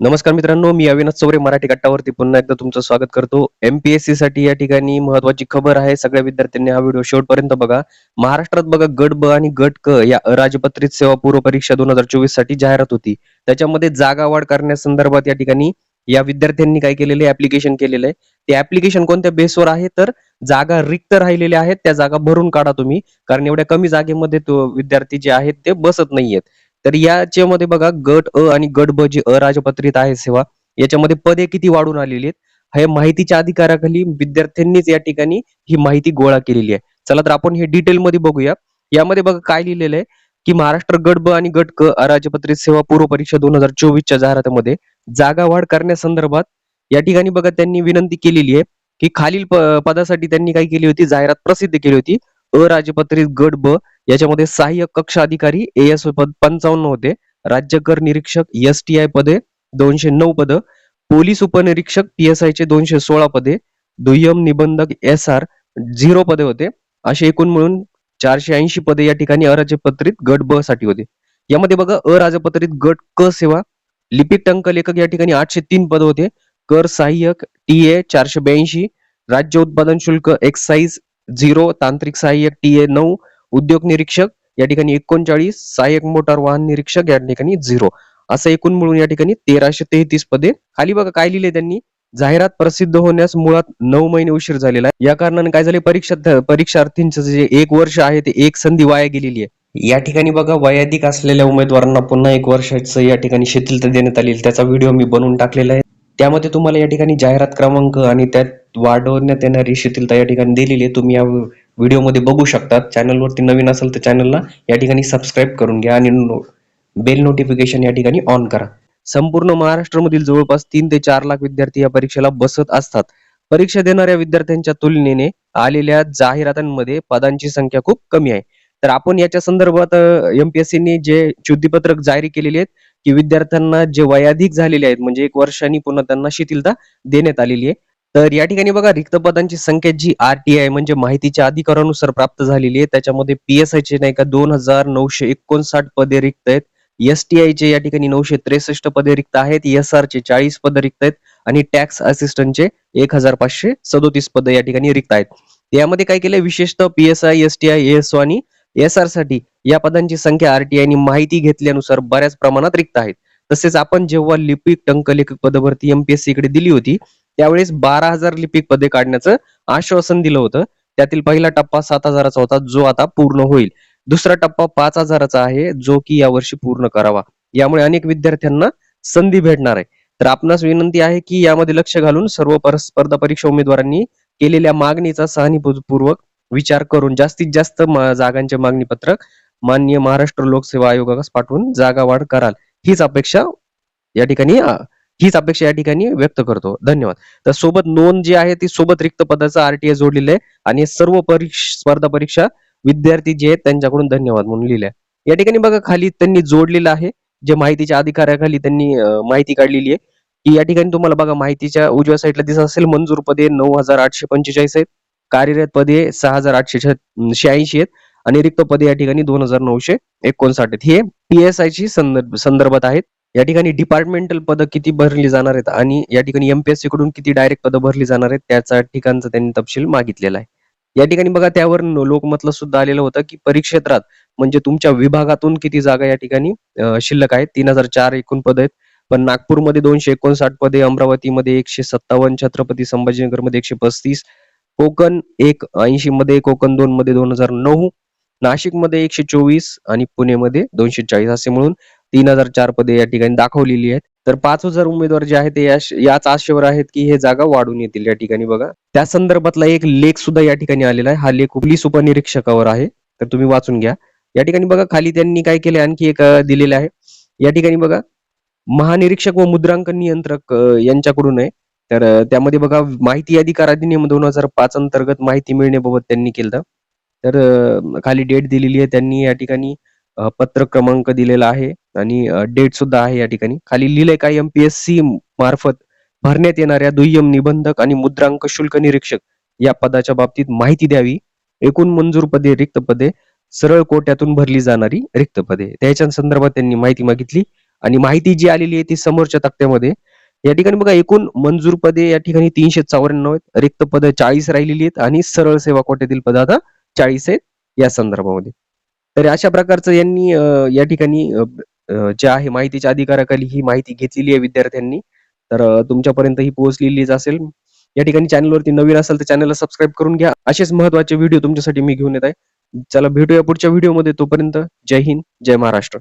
नमस्कार मित्रांनो मी अविनाश चौरे मराठी गट्टावरती पुन्हा एकदा तुमचं स्वागत करतो. एमपीएससी साठी या ठिकाणी महत्वाची खबर आहे. सगळ्या विद्यार्थ्यांनी हा व्हिडिओ शेवटपर्यंत बघा. महाराष्ट्रात बघा गट ब आणि गट क या अराजपत्रित सेवा पूर्व परीक्षा दोन हजार चोवीससाठी जाहिरात होती. त्याच्यामध्ये जागा वाढ करण्यासंदर्भात या ठिकाणी या विद्यार्थ्यांनी काय केलेले ऍप्लिकेशन केलेलं आहे. ते ऍप्लिकेशन कोणत्या बेसवर आहे? तर जागा रिक्त राहिलेल्या आहेत. त्या जागा भरून काढा तुम्ही. कारण एवढ्या कमी जागेमध्ये तो विद्यार्थी जे आहेत ते बसत नाहीयेत. तर याच्यामध्ये बघा गट अ आणि गट ब जे अराजपत्रित आहे सेवा याच्यामध्ये पदे किती वाढून आलेली आहेत? हे माहितीच्या अधिकाराखाली विद्यार्थ्यांनीच या ठिकाणी ही माहिती गोळा केलेली आहे. चला तर आपण हे डिटेल मध्ये बघूया. यामध्ये बघा काय लिहिलेलं आहे? की महाराष्ट्र गट ब आणि गट क अराजपत्रित सेवा पूर्व परीक्षा दोन हजार चोवीसच्या जाहिरातीमध्ये जागा वाढ करण्यासंदर्भात या ठिकाणी बघा त्यांनी विनंती केलेली आहे की खालील पदासाठी त्यांनी काय केली होती? जाहिरात प्रसिद्ध केली होती. अराजपत्रित गट ब याच्यामध्ये सहाय्यक कक्ष अधिकारी एएस पद पंचावन्न होते. राज्य कर निरीक्षक एस टी आय पदे दोनशे नऊ पद. पोलीस उपनिरीक्षक पी एस आय चे दोनशे सोळा पदे. दुय्यम निबंधक एस आर झिरो पदे होते. असे एकूण मिळून चारशे ऐंशी पदे या ठिकाणी अराजपत्रित गट ब साठी होते. यामध्ये बघा अराजपत्रित गट क सेवा लिपिक टंक लेखक या ठिकाणी आठशे तीन पद होते. कर सहाय्यक टी ए चारशे ब्याऐंशी राज्य उत्पादन शुल्क एक्साईज झिरो तांत्रिक सहाय्यक टी ए नऊ उद्योग निरीक्षक या ठिकाणी एकोणचाळीस सहाय्यक मोटार वाहन निरीक्षक या ठिकाणी झिरो. असं एकूण मिळून या ठिकाणी तेराशे तेहतीस पदे. खाली बघा काय लिहिले त्यांनी? जाहिरात प्रसिद्ध होण्यास मुळात नऊ महिने उशीर झालेला आहे. या कारणाने काय झाले? परीक्षा परीक्षार्थींचं जे एक वर्ष आहे ते एक संधी वाया गेलेली आहे. या ठिकाणी बघा वयाधिक असलेल्या उमेदवारांना पुन्हा एक वर्षाचं या ठिकाणी शिथिलता देण्यात आली त्याचा व्हिडिओ मी बनवून टाकलेला आहे. त्यामध्ये तुम्हाला या ठिकाणी जाहिरात क्रमांक आणि त्यात वाढवण्यात येणारी शिथिलता या ठिकाणी दिलेली आहे. तुम्ही या व्हिडिओमध्ये बघू शकता चॅनलवरती नवीन असेल तर चॅनलला या ठिकाणी सबस्क्राईब करून घ्या आणि बेल नोटिफिकेशन या ठिकाणी ऑन करा. संपूर्ण महाराष्ट्रामधील जवळपास तीन ते चार लाख विद्यार्थी या परीक्षेला बसत असतात. परीक्षा देणाऱ्या विद्यार्थ्यांच्या तुलनेने आलेल्या जाहिरातांमध्ये पदांची संख्या खूप कमी आहे. तर आपण याच्या संदर्भात एमपीएससीने जे शुद्धीपत्रक जारी केलेले आहेत की विद्यार्थ्यांना जे वयाधिक झालेले आहेत म्हणजे एक वर्षांनी पुन्हा त्यांना शिथिलता देण्यात आलेली आहे. तर या ठिकाणी बघा रिक्त पदांची संख्या जी आरटीआय म्हणजे माहितीच्या अधिकारानुसार प्राप्त झालेली आहे त्याच्यामध्ये पी एस आयचे नाही का दोन हजार नऊशे एकोणसाठ पदे रिक्त आहेत. एस टी आयचे या ठिकाणी नऊशे त्रेसष्ट पदे रिक्त आहेत एस आर चे चाळीस पदे रिक्त आहेत आणि टॅक्स असिस्टंटचे एक हजार पाचशे सदोतीस पदे या ठिकाणी रिक्त आहेत. यामध्ये काय केलंय विशेषतः PSI S T I S आणि एस आरसाठी या पदांची संख्या आरटीआय माहिती घेतल्यानुसार बऱ्याच प्रमाणात रिक्त आहेत. तसेच आपण जेव्हा लिपिक टंकलेखक पदभरती एमपीएससी कडे दिली होती त्यावेळेस बारा हजार लिपिक पदे काढण्याचं आश्वासन दिलं होतं. त्यातील पहिला टप्पा सात हजाराचा होता जो आता पूर्ण होईल. दुसरा टप्पा पाच हजाराचा आहे जो की यावर्षी पूर्ण करावा. यामुळे अनेक विद्यार्थ्यांना संधी भेटणार आहे. तर आपणास विनंती आहे की यामध्ये लक्ष घालून सर्व स्पर्धा परीक्षा उमेदवारांनी केलेल्या मागणीचा सहानुभूतीपूर्वक विचार करून जास्तीत जास्त जागांचे मागणी पत्रक मान्य महाराष्ट्र लोकसेवा आयोगास पाठवून जागा वाढ कराल. हीच अपेक्षा या ठिकाणी हीच अपेक्षा या ठिकाणी व्यक्त करतो. धन्यवाद. तर सोबत नोंद जी आहे ती सोबत रिक्त पदाचं आरटीए जोडलेलं आहे आणि सर्व परीक्षा स्पर्धा परीक्षा विद्यार्थी जे आहेत त्यांच्याकडून धन्यवाद म्हणून लिहिले या ठिकाणी बघा खाली त्यांनी जोडलेलं आहे जे माहितीच्या अधिकाराखाली त्यांनी माहिती काढलेली आहे. की या ठिकाणी तुम्हाला बघा माहितीच्या उजव्या साईडला दिसत असेल मंजूर पदे नऊ हजार आठशे पंचेचाळीस आहेत. कार्यरत पदे सहा हजार आठशे शहाऐंशी आहेत आणि रिक्त पदे या ठिकाणी दोन हजार नऊशे एकोणसाठ आहेत. हे पीएसआय ची संदर्भ संदर्भात आहेत. या ठिकाणी डिपार्टमेंटल पदं किती भरली जाणार आहेत आणि या ठिकाणी एमपीएससी कडून किती डायरेक्ट पदं भरली जाणार आहेत त्याचा ठिकाणचा त्यांनी तपशील मागितलेला आहे. या ठिकाणी बघा त्यावर न- लोकमतला सुद्धा आलेलं होतं की परिक्षेत्रात म्हणजे तुमच्या विभागातून किती जागा या ठिकाणी शिल्लक आहेत. तीन हजार चार एकूण पद आहेत. पण नागपूरमध्ये दोनशे एकोणसाठ पदे अमरावतीमध्ये एकशे सत्तावन्न छत्रपती संभाजीनगरमध्ये एकशे पस्तीस कोकण एक ऐंशी मध्ये कोकण दोन मध्ये दोन हजार नऊ नाशिकमध्ये एकशे चोवीस आणि पुणेमध्ये दोनशे चाळीस असे म्हणून तीन हजार चार पदे या ठिकाणी दाखवलेली आहेत. तर पाच हजार उमेदवार जे आहेत ते याच आशेवर आहेत की हे जागा वाढून येतील या ठिकाणी बघा. त्या संदर्भातला एक लेख सुद्धा या ठिकाणी आलेला आहे. हा लेख पोलीस उपनिरीक्षकावर आहे. तर तुम्ही वाचून घ्या. या ठिकाणी बघा खाली त्यांनी काय केले आणखी एक दिलेलं आहे. या ठिकाणी बघा महानिरीक्षक व मुद्रांकन नियंत्रक यांच्याकडून आहे. तर त्यामध्ये बघा माहिती अधिकार अधिनियम दोन हजार पाच अंतर्गत माहिती मिळण्याबाबत त्यांनी केलं तर खाली डेट दिलेली आहे त्यांनी या ठिकाणी पत्र क्रमांक दिलेला आहे आणि डेट सुद्धा आहे या ठिकाणी. खाली लिहिलंय काय एमपीएससी मार्फत भरण्यात येणाऱ्या दुय्यम निबंधक आणि मुद्रांक शुल्क निरीक्षक या पदाच्या बाबतीत माहिती द्यावी. एकूण मंजूर पदे रिक्त पदे सरळ कोट्यातून भरली जाणारी रिक्त पदे. त्याच्या संदर्भात त्यांनी माहिती मागितली आणि माहिती जी आलेली आहे ती समोरच्या तक्त्यामध्ये या ठिकाणी बघा एकूण मंजूर पदे या ठिकाणी तीनशे चौऱ्याण्णव आहेत. रिक्त पद चाळीस राहिलेली आहेत आणि सरळ सेवा कोट्यातील पद आता चाळीस आहेत या संदर्भामध्ये. तर अशा प्रकारचं यांनी या ठिकाणी जे आहे माहितीच्या अधिकाराखाली ही माहिती घेतलेली आहे विद्यार्थ्यांनी. तर तुमच्यापर्यंत ही पोहोचलेलीच असेल. या ठिकाणी चॅनलवरती नवीन असेल तर चॅनलला सबस्क्राईब करून घ्या. असेच महत्त्वाचे व्हिडिओ तुमच्यासाठी मी घेऊन येत आहे. चला भेटूया पुढच्या व्हिडिओमध्ये तोपर्यंत. जय हिंद जय महाराष्ट्र.